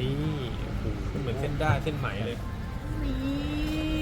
นี่โอ้โหเหมือนเส้นได้เส้นไหมเลยนี่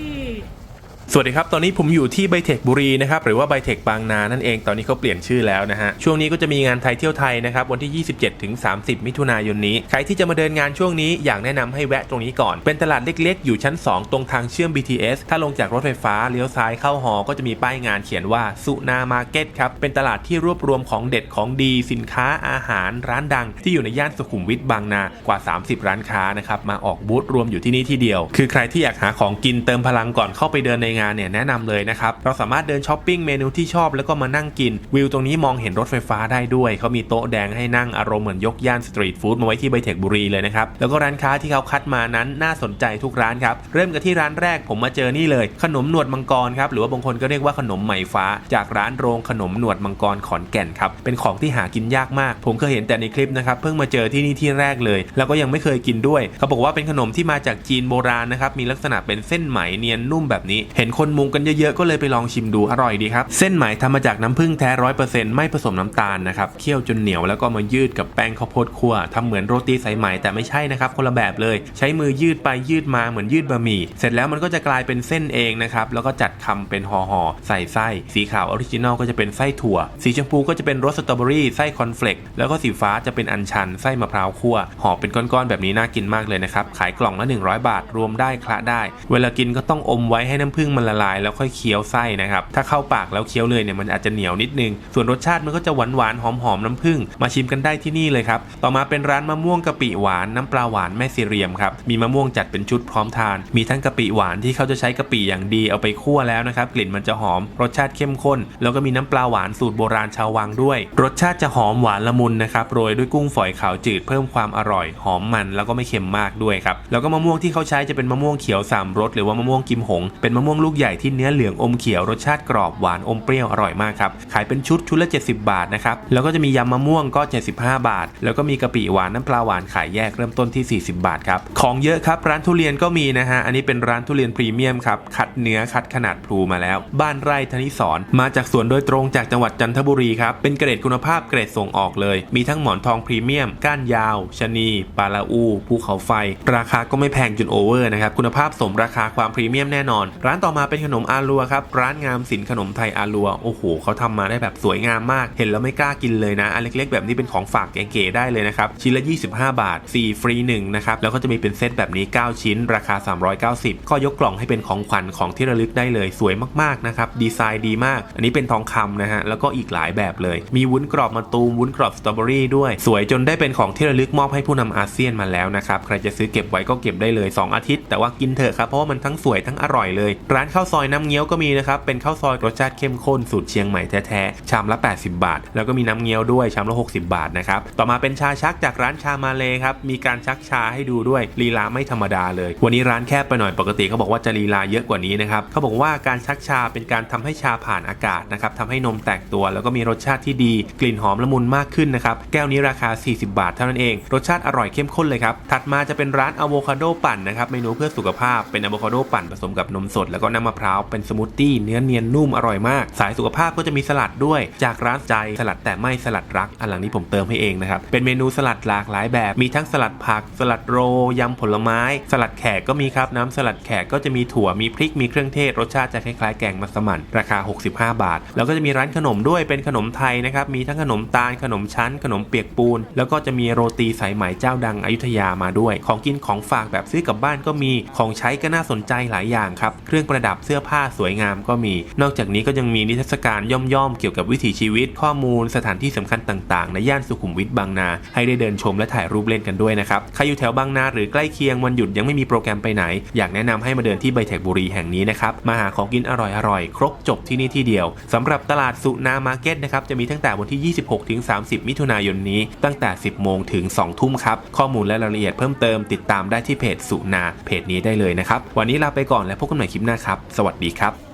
สวัสดีครับ ตอนนี้ผมอยู่ที่ไบเทคบุรีนะครับ หรือว่าไบเทคบางนา นั่นเอง ตอนนี้เขาเปลี่ยนชื่อแล้วนะฮะ ช่วงนี้ก็จะมีงานไทยเที่ยวไทยนะครับ วันที่ 27 ถึง 30 มิถุนายนนี้ ใครที่จะมาเดินงานช่วงนี้ อยากแนะนำให้แวะตรงนี้ก่อน เป็นตลาดเล็กๆ อยู่ชั้น 2 ตรงทางเชื่อม BTS ถ้าลงจากรถไฟฟ้าเลี้ยวซ้ายเข้าหอ ก็จะมีป้ายงานเขียนว่าสุนามาร์เก็ตครับ เป็นตลาดที่รวบรวมของเด็ดของดี สินค้าอาหาร ร้านดัง ที่อยู่ในย่านสุขุมวิทบางนากว่า 30 ร้านค้านะครับ มาออกบูธรวมอยู่ที่นี่ที่เดียว คือใครที่อยากหาของกินเติมพลังก่อนเข้าไปเดินในงานเนี่ยแนะนำเลยนะครับ เราสามารถเดินช้อปปิ้งเมนูที่ชอบแล้วก็มานั่งกิน วิวตรงนี้มองเห็นรถไฟฟ้าได้ด้วยเขามีโต๊ะแดงให้นั่งอารมณ์เหมือนยกย่านสตรีทฟู้ดมาไว้ที่ไบเทคบุรีเลยนะครับ แล้วก็ร้านค้าที่เขาคัดมานั้นน่าสนใจทุกร้านครับ เริ่มกันที่ร้านแรกผมมาเจอนี่เลย ขนมหนวดมังกรครับหรือว่าบางคนก็เรียกว่าขนมไหมฟ้า จากร้านโรงขนมหนวดมังกรขอนแก่นครับเป็นของที่หากินยากมาก ผมเคยเห็นแต่ในคลิปนะครับเพิ่งมาเจอที่นี่ที่แรกเลย แล้วก็ยังไม่เคยกินด้วยเขาบอกว่าเป็นขนมที่มาจากจีนโบราณนะครับมีลักษณะเป็นเส้นไหมเนียนนุ่มแบบนี้เห็นคนมุงกันเยอะๆ ก็เลยไปลองชิมดูอร่อยดีครับ เส้นไหมทำมาจากน้ำผึ้งแท้ร้อยเปอร์เซ็นต์ไม่ผสมน้ำตาลนะครับ เคี่ยวจนเหนียวแล้วก็มายืดกับแป้งข้าวโพดคั่วทำเหมือนโรตีสายไหมแต่ไม่ใช่นะครับ คนละแบบเลย ใช้มือยืดไปยืดมาเหมือนยืดบะหมี่ เสร็จแล้วมันก็จะกลายเป็นเส้นเองนะครับ แล้วก็จัดคำเป็นห่อๆใส่ไส้ สีขาวออริจินอลก็จะเป็นไส้ถั่ว สีชมพูก็จะเป็นรสสตรอเบอรี่ไส้คอนเฟลกแล้วก็สีฟ้าจะเป็นอัญชันไส้มะพร้าวคั่วห่อเป็นก้อนๆแบบนี้น่ากินมากเลยนะครับขายกล่องละ100 บาทรวมได้คละได้ เวลากินก็ต้องอมไว้ให้น้ำผึ้งมันละลายแล้วค่อยเคี้ยวไส้นะครับ ถ้าเข้าปากแล้วเคี้ยวเลยเนี่ยมันอาจจะเหนียวนิดนึง ส่วนรสชาติมันก็จะหวานหวานหอมหอมน้ำผึ้ง มาชิมกันได้ที่นี่เลยครับ ต่อมาเป็นร้านมะม่วงกะปิหวานน้ำปลาหวานแม่สิเรียมครับ มีมะม่วงจัดเป็นชุดพร้อมทาน มีทั้งกะปิหวานที่เขาจะใช้กะปิอย่างดีเอาไปคั่วแล้วนะครับ กลิ่นมันจะหอม รสชาติเข้มข้น แล้วก็มีน้ำปลาหวานสูตรโบราณชาววังด้วย รสชาติจะหอมหวานละมุนนะครับ โรยด้วยกุ้งฝอยขาวจืดเพิ่มความอร่อย หอมมันแล้วก็ไม่เค็มมากด้วยครับ แล้วก็มะม่วงที่เขาใช้จะเป็นมะม่วงเขียวสามรสหรือว่ามะม่วงกิมหงเป็นมะม่วงลูกใหญ่ที่เนื้อเหลืองอมเขียวรสชาติกรอบหวานอมเปรี้ยวอร่อยมากครับ ขายเป็นชุดชุดละ 70 บาทนะครับ แล้วก็จะมียำมะม่วงก็ 75 บาท แล้วก็มีกะปิหวานน้ำปลาหวานขายแยกเริ่มต้นที่ 40 บาทครับ ของเยอะครับร้านทุเรียนก็มีนะฮะ อันนี้เป็นร้านทุเรียนพรีเมียมครับคัดเนื้อคัดขนาดพลูมาแล้ว บ้านไร่ธนิสรมาจากสวนโดยตรงจากจังหวัดจันทบุรีครับเป็นเกรดคุณภาพเกรดส่งออกเลย มีทั้งหมอนทองพรีเมียม ก้านยาวชะนีปาลาอูภูเขาไฟ ราคาก็ไม่แพงจนโอเวอร์นะครับคุณภาพสมราคาความพรีเมียมแน่นอน ร้านต่อมามาเป็นขนมอาลัวครับ ร้านงามสินขนมไทยอาลัว โอ้โหเขาทำมาได้แบบสวยงามมาก เห็นแล้วไม่กล้ากินเลยนะ อันเล็กๆ แบบนี้เป็นของฝากเก๋ๆได้เลยนะครับ ชิ้นละ 25 บาท 4 ฟรี 1 นะครับ แล้วก็จะมีเป็นเซตแบบนี้ 9 ชิ้น ราคา 390 ก็ยกกล่องให้เป็นของขวัญของที่ระลึกได้เลย สวยมากๆนะครับ ดีไซน์ดีมาก อันนี้เป็นทองคำนะฮะ แล้วก็อีกหลายแบบเลย มีวุ้นกรอบมะตูม วุ้นกรอบสตรอเบอรี่ด้วย สวยจนได้เป็นของที่ระลึกมอบให้ผู้นำอาเซียนมาแล้วนะครับ ใครจะซื้อเก็บไว้ก็เก็บได้เลย 2 อาทิตย์ แต่ว่ากินเถอะครับ เพราะว่ามันทั้งสวยทั้งอร่อยเลย ร้านข้าวซอยน้ำเงี้ยวก็มีนะครับ เป็นข้าวซอยรสชาติเข้มข้นสูตรเชียงใหม่แท้ๆ ชามละ 80 บาท แล้วก็มีน้ำเงี้ยวด้วยชามละ 60 บาทนะครับ ต่อมาเป็นชาชักจากร้านชามาเลครับ มีการชักชาให้ดูด้วยลีลาไม่ธรรมดาเลย วันนี้ร้านแคบไปหน่อยปกติเขาบอกว่าจะลีลาเยอะกว่านี้นะครับเขาบอกว่าการชักชาเป็นการทำให้ชาผ่านอากาศนะครับทำให้นมแตกตัว แล้วก็มีรสชาติที่ดี กลิ่นหอมละมุนมากขึ้นนะครับแก้วนี้ราคา 40 บาทเท่านั้นเอง รสชาติอร่อยเข้มข้นเลยครับถัดมาจะเป็นร้านอะโวคาโดปั่นนะครับเมนูเพื่อสุขภาพเป็นอะโวคาโดปั่นผสมกับนมสดแล้วก็นำมะพร้าวเป็นสมูทตี้เนื้อเนียนนุ่มอร่อยมาก สายสุขภาพก็จะมีสลัดด้วย จากร้านใจสลัดแต่ไม่สลัดรัก อันหลังนี้ผมเติมให้เองนะครับ เป็นเมนูสลัดหลากหลายแบบ มีทั้งสลัดผัก สลัดโรยำผลไม้ สลัดแขกก็มีครับ น้ำสลัดแขกก็จะมีถั่วมีพริกมีเครื่องเทศรสชาติจะคล้ายๆแกงมัสมั่นราคา 65 บาท แล้วก็จะมีร้านขนมด้วยเป็นขนมไทยนะครับมีทั้งขนมตาลขนมชั้น ขนมเปียกปูน แล้วก็จะมีโรตีสายไหมเจ้าดังอยุธยามาด้วย ของกินของฝากแบบซื้อกลับบ้านก็มีของใช้ก็น่าสนใจหลายอย่างครับเครื่องประดับเสื้อผ้าสวยงามก็มี นอกจากนี้ก็ยังมีนิทรรศการย่อมๆเกี่ยวกับวิถีชีวิต ข้อมูลสถานที่สำคัญต่างๆ ในย่านสุขุมวิทบางนา ให้ได้เดินชมและถ่ายรูปเล่นกันด้วยนะครับ ใครอยู่แถวบางนาหรือใกล้เคียงวันหยุดยังไม่มีโปรแกรมไปไหน อยากแนะนำให้มาเดินที่ไบเทคบุรีแห่งนี้นะครับ มาหาของกินอร่อยๆ ครบจบที่นี่ที่เดียวสำหรับตลาดสุนามาร์เก็ตนะครับจะมีตั้งแต่วันที่ 26ถึง30 มิถุนายนนี้ ตั้งแต่ 10 โมงถึง 2 ทุ่มครับ ข้อมูลและรายละเอียดเพิ่มเติมติดตามได้ที่เพจสุนาเพจนี้ได้เลยนะครับ วันนี้ลาไปก่อนและพบกันใหม่คลิปหน้าครับสวัสดีครับ